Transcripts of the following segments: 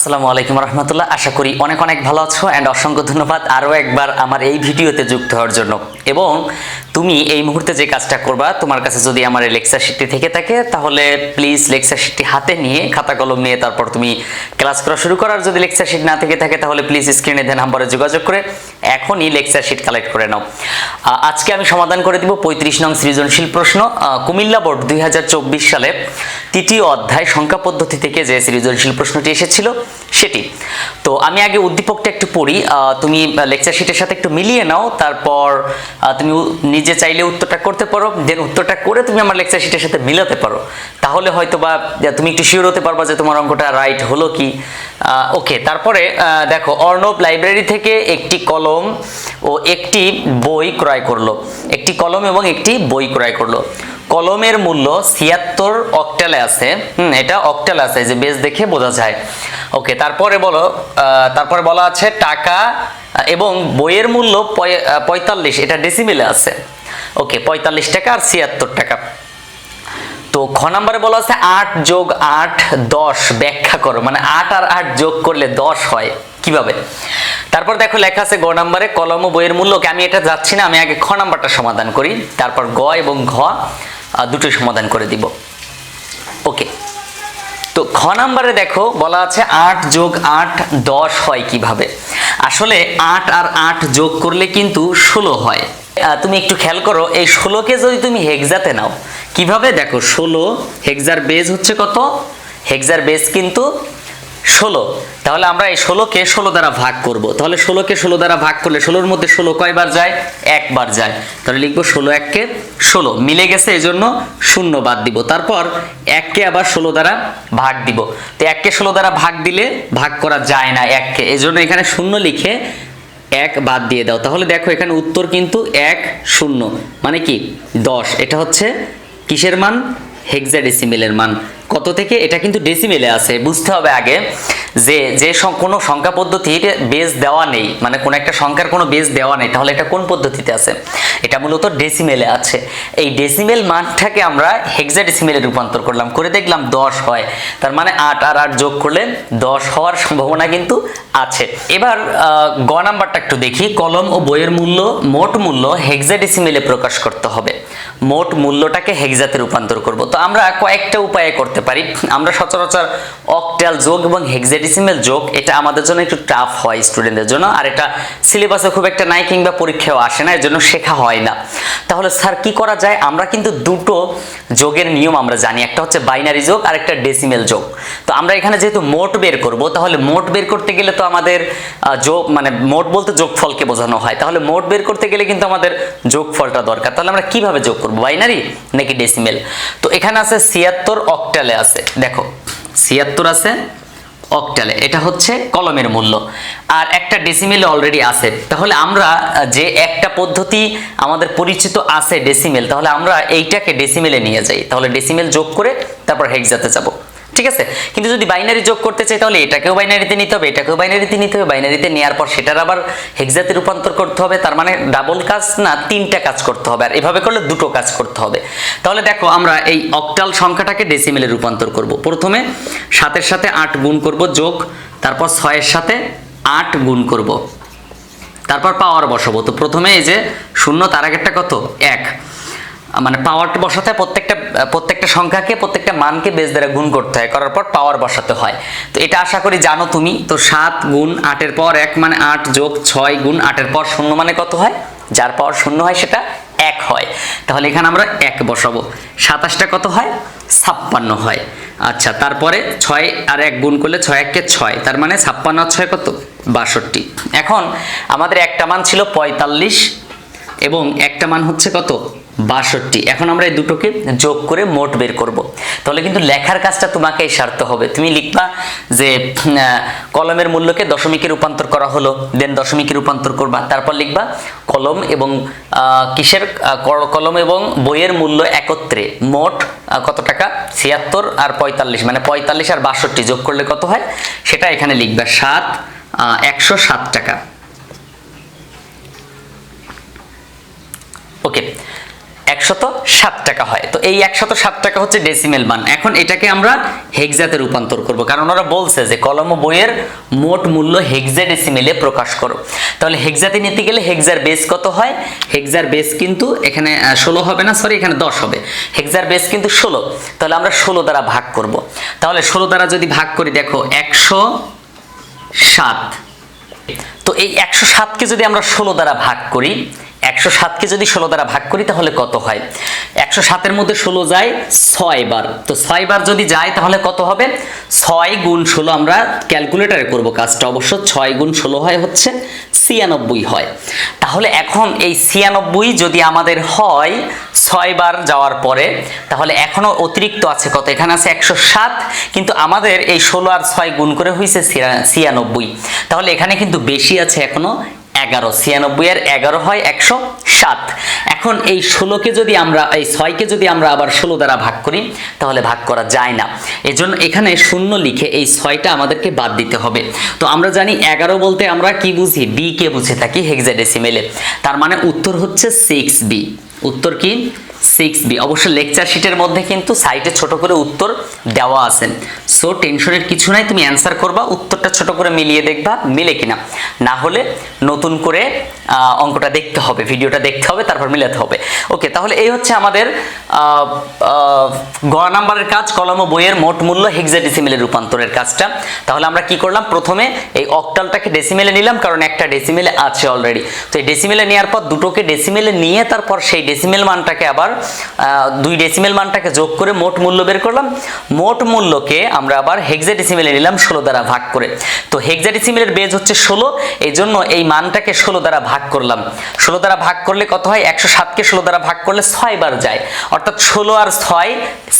আসসালামু আলাইকুম রহমতুল্লাহ। আশা করি অনেক অনেক ভালো আছো অ্যান্ড অসংখ্য ধন্যবাদ আরও একবার আমার এই ভিডিওতে যুক্ত হওয়ার জন্য। এবং তুমি এই মুহূর্তে যে কাজটা করবা, তোমার কাছে যদি আমার এই লেকচার শিটটি থেকে থাকে, তাহলে প্লিজ লেকচার শিটটি হাতে নিয়ে খাতা কলম নিয়ে তারপর তুমি ক্লাস করা শুরু করার যদি লেকচার শিট না থেকে থাকে, তাহলে প্লিজ স্ক্রিনে দেন নাম্বারে যোগাযোগ করে এখনই লেকচার শিট কালেক্ট করে নাও। আজকে আমি সমাধান করে দিব পঁয়ত্রিশ নং সৃজনশীল প্রশ্ন। কুমিল্লা বোর্ড দুই হাজার চব্বিশ সালে তৃতীয় অধ্যায় সংখ্যা পদ্ধতি থেকে যে সৃজনশীল প্রশ্নটি এসেছিল সেটি। তো আমি আগে উদ্দীপকটা একটু পড়ি। তুমি লেকচার শিটের সাথে একটু মিলিয়ে নাও, তারপর তুমি নিজে চাইলে উত্তরটা করতে পারো দেন উত্তরটা করে তুমি আমার লেকচার শিটের সাথে মিলাতে পারো। তাহলে হয়তো বা তুমি একটু শিওর হতে পারবা যে তোমার অঙ্কটা রাইট হলো কি। ওকে তারপরে দেখো, অর্ণব লাইব্রেরি থেকে একটি কলম ও একটি বই ক্রয় করল। একটি কলম এবং একটি বই ক্রয় করল। কলমের মূল্য ছিয়াত্তর অক্টালে আছে। হুম, এটা অক্টালে আছে যে বেশ দেখে বোঝা যায়। ওকে তারপরে বলো তারপরে বলা আছে টাকা এবং বইয়ের মূল্য পঁয়তাল্লিশ, এটা ডেসিমেলে আছে। ওকে পঁয়তাল্লিশ টাকা আর ছিয়াত্তর টাকা। তো খ নাম্বারে বলা আছে আট যোগ আট, দশ, ব্যাখ্যা করো। মানে আট আর আট যোগ করলে দশ হয়, কীভাবে? তারপর দেখো লেখা আছে গ নাম্বারে, কলম ও বইয়ের মূল্যকে, আমি এটা যাচ্ছি না, আমি আগে খ নাম্বারটা সমাধান করি। তারপর গ এবং ঘ দুটোই সমাধান করে দিব। ওকে। তো খ নাম্বারে দেখো বলা আছে আট যোগ আট দশ হয় কীভাবে? আসলে আট আর আট যোগ করলে কিন্তু ষোলো হয়। তুমি একটু খেয়াল করো, এই ষোলোকে যদি তুমি হেক্সাতে নাও, কীভাবে? দেখো ষোলো, হেক্সার বেজ হচ্ছে কত? হেক্সার বেজ কিন্তু ষোলো। তাহলে আমরা এই ষোলোকে ষোলো দ্বারা ভাগ করব। তাহলে ষোলোকে ষোলো দ্বারা ভাগ করলে ষোলোর মধ্যে ষোলো কয়বার যায়? একবার যায়। তাহলে লিখব ষোলো এককে ষোলো। মিলে গেছে এই জন্য শূন্য বাদ দিব। তারপর এককে আবার ষোলো দ্বারা ভাগ দিব। তো এককে ষোলো দ্বারা ভাগ দিলে ভাগ করা যায় না এককে। এই জন্য এখানে শূন্য লিখে এক বাদ দিয়ে দাও। তাহলে দেখো এখানে উত্তর কিন্তু এক, শূন্য। মানে কি? দশ। এটা হচ্ছে কিসের মান? হেক্সাডেসিমেলের মান। কত থেকে, এটা কিন্তু ডেসিমেলে আছে। বুঝতে হবে আগে যে যে কোনো সংখ্যা পদ্ধতির বেস দেওয়া নেই মানে কোনো একটা সংখ্যার কোনো বেস দেওয়া নেই, তাহলে এটা কোন পদ্ধতিতে আছে? এটা মূলত ডেসিমেলে আছে। এই ডেসিমেল মানটাকে আমরা হেক্সাডেসিমেলে রূপান্তর করলাম, করে দেখলাম দশ হয়। তার মানে আট আর আট যোগ করলে দশ হওয়ার সম্ভাবনা কিন্তু আছে। এবার গ নাম্বারটা একটু দেখি। কলম ও বইয়ের মূল্য, মোট মূল্য হেক্সাডেসিমেলে প্রকাশ করতে হবে। মোট মূল্যটাকে হেক্সাতে রূপান্তর করব। তো আমরা কয়েকটা উপায়ে করতে পারি। আমরা সচরাচর অক্টাল যোগ এবং হেক্সাডেসিমেল যোগ, এটা আমাদের জন্য একটু টাফ হয় স্টুডেন্টদের জন্য, আর এটা সিলেবাসে খুব একটা নাই কিংবা পরীক্ষাও আসে না এর জন্য শেখা হয় না। তাহলে স্যার, কি করা যায়? আমরা কিন্তু দুটো যোগের নিয়ম আমরা জানি, একটা হচ্ছে বাইনারি যোগ আর একটা ডেসিমেল যোগ। তো আমরা এখানে যেহেতু মোট বের করব, তাহলে মোট বের করতে গেলে তো আমাদের যোগ মানে মোট বলতে যোগফলকে বোঝানো হয়। তাহলে মোট বের করতে গেলে কিন্তু আমাদের যোগফলটা দরকার। তাহলে আমরা কীভাবে যোগ করব? বাইনারি নাকি ডেসিমেল তো এখানে আছে ছিয়াত্তর অক্টালে আছে। দেখো, ছিয়াত্তর আছে, অক্টালে। এটা হচ্ছে কলমের মূল্য। আর একটা ডেসিমেলে অলরেডি আছে। তাহলে আমরা যে একটা পদ্ধতি আমাদের পরিচিত আছে ডেসিমেল তাহলে আমরা এইটাকে ডেসিমেলে নিয়ে যাই। তাহলে ডেসিমেল যোগ করে তারপর হেক্সাতে যাব। ঠিক আছে? কিন্তু যদি বাইনারি যোগ করতে চাই, তাহলে এটাকেও বাইনারিতে নিতে হবে, এটাকেও বাইনারিতে নিতে হবে বাইনারিতে নেওয়ার পর সেটার আবার হেক্সাতে রূপান্তর করতে হবে, তার মানে ডাবল কাজ না, তিনটা কাজ করতে হবে, আর এভাবে করলে দুটো কাজ করতে হবে। তাহলে দেখো, আমরা এই অক্টাল সংখ্যাটাকে ডেসিমেলে রূপান্তর করব। প্রথমে সাতের সাথে আট গুণ করব যোগ, তারপর ছয়ের সাথে আট গুণ করব। তারপর পাওয়ার বসাবো। তো প্রথমে এই যে শূন্য, তার আগেরটা কত? এক। মানে পাওয়ারটা বসাতে প্রত্যেকটা প্রত্যেকটা সংখ্যাকে, প্রত্যেকটা মানকে বেশ দ্বারা গুণ করতে হয়। করার পর পাওয়ার বসাতে হয়। তো এটা আশা করি জানো তুমি। তো সাত গুণ আটের পর এক মানে আট যোগ ছয় গুণ আটের পর শূন্য মানে কত হয়? যার পাওয়ার শূন্য হয় সেটা এক হয়। তাহলে এখানে আমরা এক বসাবো। সাতাশটা কত হয়? ছাপ্পান্ন হয়। আচ্ছা তারপরে ছয় আর এক গুণ করলে ছয় এককে ছয়। তার মানে ছাপ্পান্ন ছয় কত? বাষট্টি। এখন আমাদের একটা মান ছিল পঁয়তাল্লিশ এবং একটা মান হচ্ছে কত? বাষট্টি। এখন আমরা এই দুটোকে যোগ করে মোট বের করব। তাহলে কিন্তু লেখার কাজটা তোমাকেই সারতে হবে। তুমি লিখবা যে কলমের মূল্যকে দশমিকে রূপান্তর করা হলো দেন দশমিকে রূপান্তর করবা। তারপর লিখবা কলম এবং কিসের কলম এবং বইয়ের মূল্য একত্রে। মোট কত টাকা? ছিয়াত্তর আর পঁয়তাল্লিশ। মানে পঁয়তাল্লিশ আর বাষট্টি যোগ করলে কত হয়? সেটা এখানে লিখবা। সাত একশো সাত টাকা। ওকে। একশত সাত টাকা হয়। তো এই একশত সাত টাকা হচ্ছে ডেসিমেল মান। এখন এটাকে আমরা হেক্সাতে রূপান্তর করব, কারণ ওরা বলছে যে কলম বইয়ের মোট মূল্য হেক্সা ডেসিমেলে প্রকাশ করো। তাহলে হেক্সাতে নিতে গেলে হেক্সার বেস কত হয়? হেক্সার বেস কিন্তু এখানে ষোলো হবে না? সরি এখানে দশ হবে। হেক্সার বেস কিন্তু ষোলো। তাহলে আমরা ষোলো দ্বারা ভাগ করব। তাহলে ষোলো দ্বারা যদি ভাগ করি, দেখো একশো সাত। তো এই একশো সাতকে যদি আমরা ষোলো দ্বারা ভাগ করি একশো সাতকে যদি ষোলো দ্বারা ভাগ করি, তাহলে কত হয়? একশো সাতের মধ্যে ষোলো যায় ছয় বার। তো ছয় বার যদি যায়, তাহলে কত হবে? ছয় গুণ ষোলো আমরা ক্যালকুলেটারে করব কাজটা। অবশ্য ছয় গুণ ষোলো হয় হচ্ছে ছিয়ানব্বই হয়। তাহলে এখন এই ছিয়ানব্বই যদি আমাদের হয় ছয় বার যাওয়ার পরে, তাহলে এখনও অতিরিক্ত আছে কত? এখানে আছে একশো সাত, কিন্তু আমাদের এই ষোলো আর ছয় গুণ করে হয়েছে ছিয়ানব্বই। তাহলে এখানে কিন্তু বেশি আছে এখনও এগারো, ছিয়ানব্বই আর এগারো হয় একশো সাত। এখন এই ষোলোকে যদি আমরা, এই ছয়কে যদি আমরা আবার ষোলো দ্বারা ভাগ করি, তাহলে ভাগ করা যায় না। এজন্য এখানে শূন্য লিখে এই ছয়টা আমাদেরকে বাদ দিতে হবে। তো আমরা জানি এগারো বলতে আমরা কি বুঝি? বি কে বুঝে থাকি হেক্সাডেসিমেলে তার মানে উত্তর হচ্ছে সিক্স বি উত্তর কি? সিক্স বি অবশ্য লেকচার শিটের মধ্যে কিন্তু সাইটে ছোট করে উত্তর দেওয়া আছে। সো টেনশনের কিছু নাই, তুমি অ্যান্সার করবা, উত্তরটা ছোট করে মিলিয়ে দেখবা, মিলে কিনা। না হলে নতুন করে অঙ্কটা দেখতে হবে, ভিডিওটা দেখতে হবে, তারপর মিলাতে হবে। ওকে তাহলে এই হচ্ছে আমাদের গ নাম্বারের কাজ, কলম ও বইয়ের মোট মূল্য হেক্সাডেসিমেলে রূপান্তরের কাজটা। তাহলে আমরা কি করলাম? প্রথমে এই অক্টালটাকে ডেসিমেলে নিলাম, কারণ একটা ডেসিমেলে আছে অলরেডি তো এই ডেসিমেলে নেওয়ার পর দুটোকে ডেসিমেলে নিয়ে, তারপর সেই ডেসিমেল মানটাকে আবার আহ, দুই ডেসিমেল মানটাকে যোগ করে মোট মূল্য বের করলাম। মোট মূল্যকে আমরা আবার হেক্সাডেসিমেলে নিলাম ষোলো দ্বারা ভাগ করে। তো হেক্সাডেসিমেলের বেজ হচ্ছে ষোলো এই জন্য এই মানটাকে ষোলো দ্বারা ভাগ করলাম। ষোলো দ্বারা ভাগ করলে কত হয়? একশো সাতকে ষোলো দ্বারা ভাগ করলে ছয় বার যায়। অর্থাৎ ষোলো আর ছয়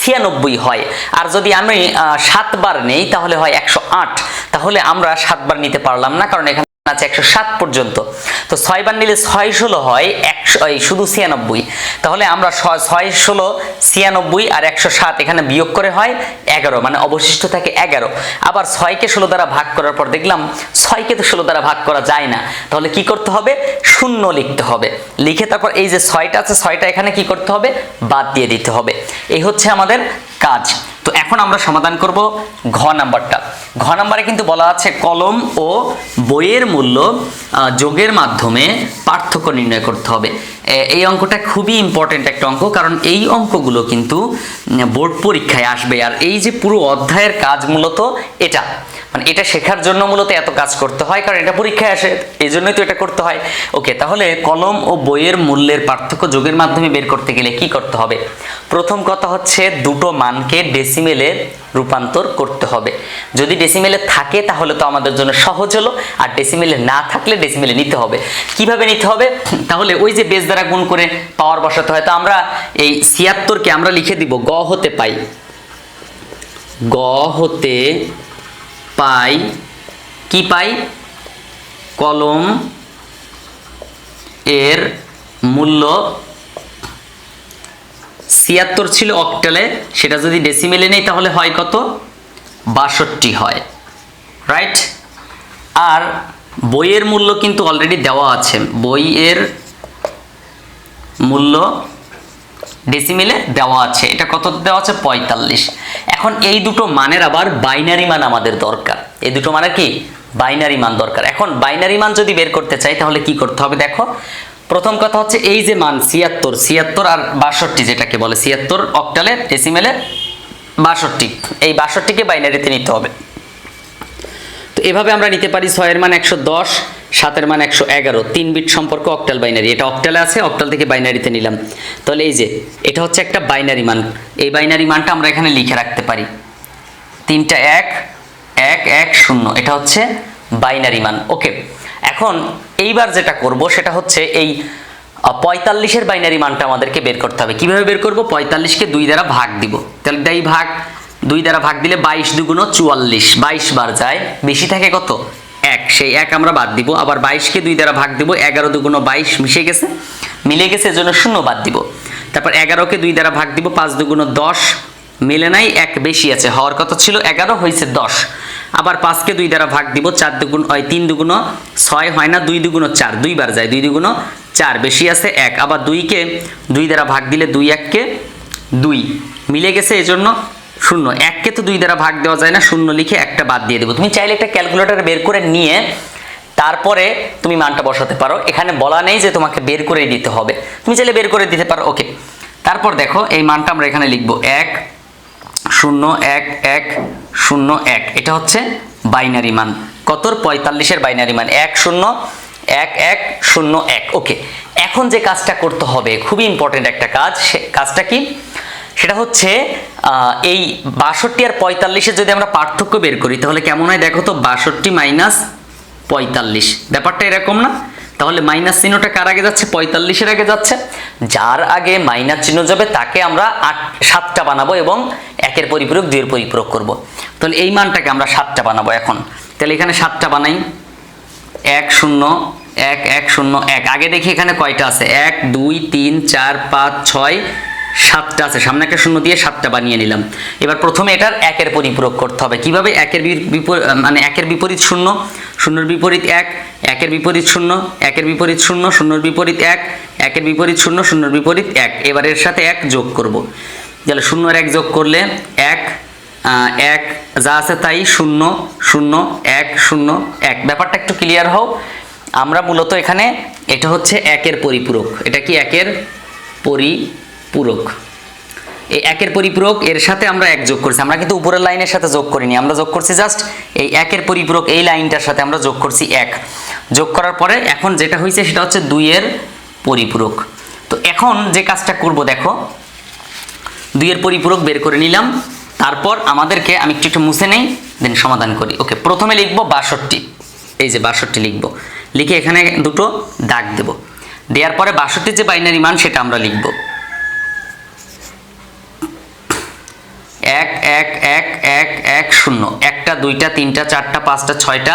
ছিয়ানব্বই হয়। আর যদি আমি সাতবার নেই তাহলে হয় একশো আট। তাহলে আমরা সাতবার নিতে পারলাম না কারণ এখানে আছে একশো সাত পর্যন্ত। তো ছয় বার নিলে ছয় ষোলো হয়, একশো শুধু ছিয়ানব্বই। তাহলে আমরা ছয় ষোলো, ছিয়ানব্বই আর একশো সাত এখানে বিয়োগ করে হয় এগারো মানে অবশিষ্ট থাকে এগারো। আবার ছয়কে ষোলো দ্বারা ভাগ করার পর দেখলাম ছয়কে তো ষোলো দ্বারা ভাগ করা যায় না। তাহলে কি করতে হবে? শূন্য লিখতে হবে। লিখে তারপর এই যে ছয়টা আছে, ছয়টা এখানে কি করতে হবে? বাদ দিয়ে দিতে হবে। এই হচ্ছে আমাদের কাজ। তো এখন আমরা সমাধান করব ঘ নাম্বারটা। ঘ নাম্বারে কিন্তু বলা আছে কলম ও বইয়ের মূল্য যোগের মাধ্যমে পার্থক্য নির্ণয় করতে হবে। এই অঙ্কটা খুবই ইম্পর্টেন্ট একটা অঙ্ক, কারণ এই অঙ্কগুলো কিন্তু বোর্ড পরীক্ষায় আসবে। আর এই যে পুরো অধ্যায়ের কাজ মূলত এটা। মানে এটা শেখার জন্য মূলত এত কাজ করতে হয়, কারণ এটা পরীক্ষায় আসে, এই জন্যই তো এটা করতে হয়। ওকে তাহলে কলম ও বইয়ের মূল্যের পার্থক্য যোগের মাধ্যমে বের করতে গেলে কি করতে হবে? প্রথম কথা হচ্ছে দুটো মানকে ডেসিমেলে রূপান্তর করতে হবে। যদি ডেসিমেলে থাকে, তাহলে তো আমাদের জন্য সহজ হলো। আর ডেসিমেলে না থাকলে ডেসিমেলে নিতে হবে। কীভাবে নিতে হবে? তাহলে ওই যে বেস দ্বারা গুণ করে পাওয়ার বসাতে হয়। তো আমরা এই ছিয়াত্তরকে আমরা লিখে দিব, গ হতে পাই। গ হতে পাই কি পাই? কলম এর মূল্য ছিয়াত্তর ছিল অক্টালে, সেটা যদি ডেসিমেলে নেই তাহলে হয় কত? বাষট্টি হয় রাইট আর বইয়ের মূল্য কিন্তু অলরেডি দেওয়া আছে। বইয়ের মূল্য ডেসিমেলে দেওয়া আছে। এটা কত দেওয়া আছে? পঁয়তাল্লিশ। এখন এই দুটো মানের আবার বাইনারি মান আমাদের দরকার। এই দুটো মানের কি? বাইনারি মান দরকার। এখন বাইনারি মান যদি বের করতে চাই, তাহলে কি করতে হবে দেখো? প্রথম কথা হচ্ছে এই যে মান, ছিয়াত্তর। ছিয়াত্তর আর বাষট্টি যেটাকে বলে, ছিয়াত্তর অক্টালে ডেসিমেলে বাষট্টি। এই বাষট্টিকে বাইনারিতে নিতে হবে। তো এভাবে আমরা নিতে পারি ছয়ের মান একশো দশ সাতের মান একশো এগারো। তিন বিট সম্পর্ক অক্টাল বাইনারি এটা অক্টালে আছে অক্টাল থেকে বাইনারিতে নিলাম। তাহলে এই যে, এটা হচ্ছে একটা বাইনারি মান। এই বাইনারি মানটা আমরা এখানে লিখে রাখতে পারি। তিনটা এক এক এক, শূন্য। এটা হচ্ছে বাইনারি মান। ওকে এখন এইবার যেটা করব, সেটা হচ্ছে এই পঁয়তাল্লিশের বাইনারি মানটা আমাদেরকে বের করতে হবে। কীভাবে বের করব? পঁয়তাল্লিশকে দুই দ্বারা ভাগ দিব। তাহলে এই ভাগ। দুই দ্বারা ভাগ দিলে বাইশ দুগুণ চুয়াল্লিশ। বাইশ বার যায়, বেশি থাকে কত? এক, সেই এক আমরা বাদ দিব। আবার বাইশকে দুই দ্বারা ভাগ দিব, এগারো দুগুণ বাইশ মিশে গেছে। মিলে গেছে, এজন্য শূন্য বাদ দিব। তারপর এগারোকে দুই দ্বারা ভাগ দিব, পাঁচ দুগুণ দশ। মিলে নাই, এক বেশি আছে। হওয়ার কথা ছিল, এগারো হয়েছে দশ। আবার পাঁচকে দুই দ্বারা ভাগ দিব, চার দুগুণ হয় তিন দুগুণ ছয় হয় না, দুই দুগুণ চার। দুইবার যায়, দুই দুগুণ চার, বেশি আছে এক। আবার দুইকে দুই দ্বারা ভাগ দিলে দুই এককে দুই। মিলে গেছে, এজন্য শূন্য। এককে তো দুই দ্বারা ভাগ দেওয়া যায় না, শূন্য লিখে একটা বাদ দিয়ে দেবো। তুমি চাইলে একটা ক্যালকুলেটর বের করে নিয়ে তারপরে তুমি মানটা বসাতে পারো। এখানে বলা নেই যে তোমাকে বের করে দিতে হবে। তুমি চাইলে বের করে দিতে পারো। ওকে। তারপর দেখো, এই মানটা আমরা এখানে লিখব। এক, শূন্য, এক এক, শূন্য, এক। এটা হচ্ছে বাইনারি মান। কতর? পঁয়তাল্লিশের বাইনারি মান। এক, শূন্য, এক এক, শূন্য, এক। ওকে। এখন যে কাজটা করতে হবে, খুবই ইম্পর্টেন্ট একটা কাজ, সে কাজটা কি? সেটা হচ্ছে এই বাষট্টি আর পঁয়তাল্লিশের যদি আমরা পার্থক্য বের করি, তাহলে কেমন হয়? দেখো তো, বাষট্টি মাইনাস পঁয়তাল্লিশ। ব্যাপারটা এরকম না? তাহলে মাইনাস চিহ্নটা কার আগে যাচ্ছে? পঁয়তাল্লিশের আগে যাচ্ছে। যার আগে মাইনাস চিহ্ন যাবে, তাকে আমরা আট, সাতটা বানাবো এবং একের পরিপূরক, দুইয়ের পরিপূরক করব। তাহলে এই মানটাকে আমরা সাতটা বানাবো এখন। তাহলে এখানে সাতটা বানাই। এক শূন্য, এক এক শূন্য, এক। আগে দেখি এখানে কয়টা আছে? এক, দুই, তিন, চার, পাঁচ, ছয় সাতটা আছে, সামনে একটা শূন্য দিয়ে সাতটা বানিয়ে নিলাম। এবার প্রথমে এটার একের পরিপূরক করতে হবে। কীভাবে একের বিপরীত মানে একের বিপরীত শূন্য? শূন্যর বিপরীত এক, একের বিপরীত শূন্য, একের বিপরীত শূন্য, শূন্যর বিপরীত এক, একের বিপরীত শূন্য, শূন্যর বিপরীত এক। এবার এর সাথে এক যোগ করব। তাহলে শূন্য আর এক যোগ করলে এক এক, যা আছে তাই শূন্য শূন্য, এক শূন্য, এক। ব্যাপারটা একটু ক্লিয়ার হও। আমরা মূলত এখানে এটা হচ্ছে একের পরিপূরক। এটা কি একের পরিপূরক এই একের পরিপূরক, এর সাথে আমরা এক যোগ করছি। আমরা কিন্তু উপরের লাইনের সাথে যোগ করিনি। আমরা যোগ করছি জাস্ট এই একের পরিপূরক, এই লাইনটার সাথে আমরা যোগ করছি এক। যোগ করার পরে এখন যেটা হয়েছে সেটা হচ্ছে দুইয়ের পরিপূরক। তো এখন যে কাজটা করব দেখো, দুইয়ের পরিপূরক বের করে নিলাম। তারপর আমাদেরকে আমি একটু একটু মুছে নেই দেন সমাধান করি। ওকে, প্রথমে লিখব বাষট্টি। এই যে বাষট্টি লিখব। লিখে এখানে দুটো দাগ দেব। দেওয়ার পরে বাষট্টির যে বাইনারি মান, সেটা আমরা লিখব এক এক এক এক শূন্য। একটা, দুইটা, তিনটা, চারটা, পাঁচটা, ছয়টা,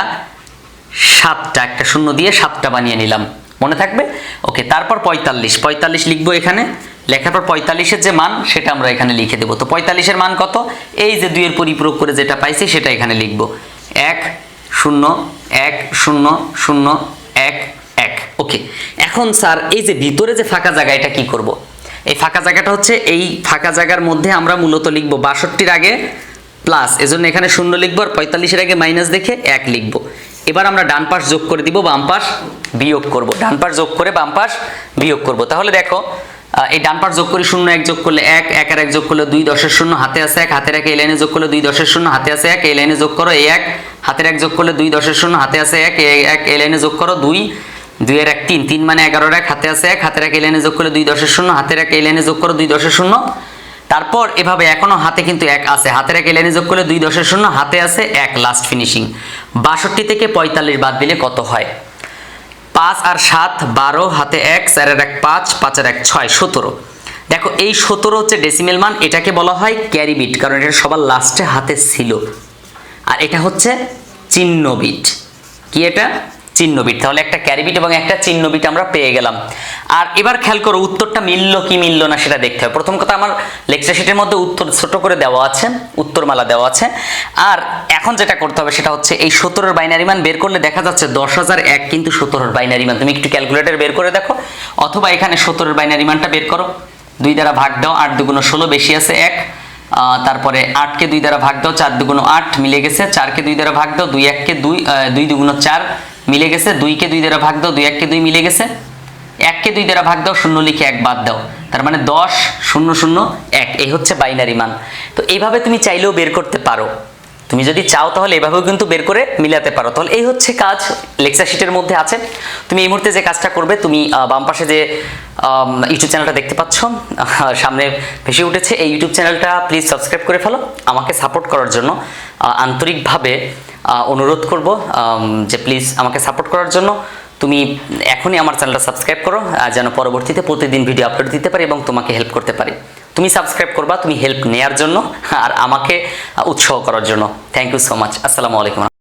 সাতটা। একটা শূন্য দিয়ে সাতটা বানিয়ে নিলাম। মনে থাকবে? ওকে, তারপর পঁয়তাল্লিশ। পঁয়তাল্লিশ লিখব এখানে। লেখার পর পঁয়তাল্লিশের যে মান, সেটা আমরা এখানে লিখে দেবো। তো পঁয়তাল্লিশের মান কত? এই যে দুইয়ের পরিপূরক করে যেটা পাইছি, সেটা এখানে লিখব। এক, শূন্য এক, শূন্য শূন্য, এক এক। ওকে, এখন স্যার, এই যে ভিতরে যে ফাঁকা জায়গা, এটা কি করব। এই ফাঁকা জায়গাটা হচ্ছে, এই ফাঁকা জায়গার মধ্যে আমরা মূলত লিখব বাষট্টির আগে প্লাস, এজন্য এখানে শূন্য লিখব আর পঁয়তাল্লিশের আগে মাইনাস দেখে এক লিখব। এবার আমরা ডান পাশ যোগ করে দিব, বাম পাশ বিয়োগ করব। ডান পাশ যোগ করে বাম পাশ বিয়োগ করব। তাহলে দেখো এই ডান পাশ যোগ করে শূন্য এক যোগ করলে এক এক আর এক যোগ করলে দুই, দশের শূন্য, হাতে আছে এক, হাতের এক, এই লাইনে যোগ করলে দুই, দশের শূন্য, হাতে আছে এক, এই লাইনে যোগ করো এই এক, হাতের এক যোগ করলে দুই, দশের শূন্য, হাতে আছে এক এক, এই লাইনে যোগ করো দুই দুইয়ের এক তিন তিন মানে এগারোর এক, হাতে আছে এক, হাতের এক, এই লাইনে যোগ করলে দুই, দশের শূন্য, হাতের এক, এই লাইনে যোগ করো দুই, দশের শূন্য তারপর এভাবে এখনও হাতে কিন্তু এক আছে। হাতের এক এলাইনে যোগ করলে দুই দশের শূন্য, হাতে আছে এক লাস্ট ফিনিশিং বাষট্টি থেকে পঁয়তাল্লিশ বাদ দিলে কত হয়? পাঁচ আর সাত, বারো, হাতে এক, চারের এক পাঁচ, পাঁচের এক ছয়, সতেরো। দেখো, এই সতেরো হচ্ছে ডেসিমেল মান, এটাকে বলা হয় ক্যারি বিট কারণ এটা সবার লাস্টে হাতে ছিল। আর এটা হচ্ছে চিহ্ন বিট কি এটা? চিহ্ন বিট তাহলে একটা ক্যারিবিট এবং একটা চিহ্নবিট আমরা পেয়ে গেলাম। আর এবার খেয়াল করো, উত্তরটা মিললো কি মিললো না সেটা দেখতে হবে। প্রথম কথা, আমার লেকচার শিটের মধ্যে উত্তর ছোট করে দেওয়া আছে, উত্তরমালা দেওয়া আছে। আর এখন যেটা করতে হবে সেটা হচ্ছে, এই সতেরোর বাইনারি মান বের করলে দেখা যাচ্ছে দশ হাজার এক, কিন্তু সতেরোর বাইনারি মান। তুমি একটু ক্যালকুলেটর বের করে দেখো। অথবা এখানে সতেরোর বাইনারি মানটা বের করো। দুই দ্বারা ভাগ দাও, আট দুগুণ ষোলো, বেশি আছে এক। তারপরে আটকে দুই দ্বারা ভাগ দাও, চার দুগুণ আট, মিলে গেছে চারকে দুই দ্বারা ভাগ দাও, দুই এককে দুই দুই দুগুণ চার মিলে গেছে, দুইকে দুই দ্বারা ভাগ দাও, দুই এককে দুই মিলে গেছে। এককে দুই দ্বারা ভাগ দাও, শূন্য লিখে এক বাদ দাও। তার মানে দশ, শূন্য শূন্য, এক। এই হচ্ছে বাইনারি মান। তো এইভাবে তুমি চাইলেও বের করতে পারো। তুমি যদি চাও তাহলে এভাবেও কিন্তু বের করে মিলাতে পারো। তাহলে এই হচ্ছে কাজ, লেকচার শিটের মধ্যে আছে। তুমি এই মুহূর্তে যে কাজটা করবে, তুমি বাম পাশে যে ইউটিউব চ্যানেলটা দেখতে পাচ্ছ সামনে ভেসে উঠেছে। এই ইউটিউব চ্যানেলটা প্লিজ সাবস্ক্রাইব করে ফেলো। আমাকে সাপোর্ট করার জন্য আন্তরিকভাবে অনুরোধ করব যে প্লিজ আমাকে সাপোর্ট করার জন্য। তুমি এখনই আমার চ্যানেলটা সাবস্ক্রাইব করো যেন পরবর্তীতে প্রতিদিন ভিডিও আপলোড দিতে পারি এবং তোমাকে হেল্প করতে পারি। তুমি সাবস্ক্রাইব করবা, তুমি হেল্প নেয়ার জন্য আর আমাকে উৎসাহ করার জন্য। থ্যাংক ইউ সো মাচ আসসালামু আলাইকুম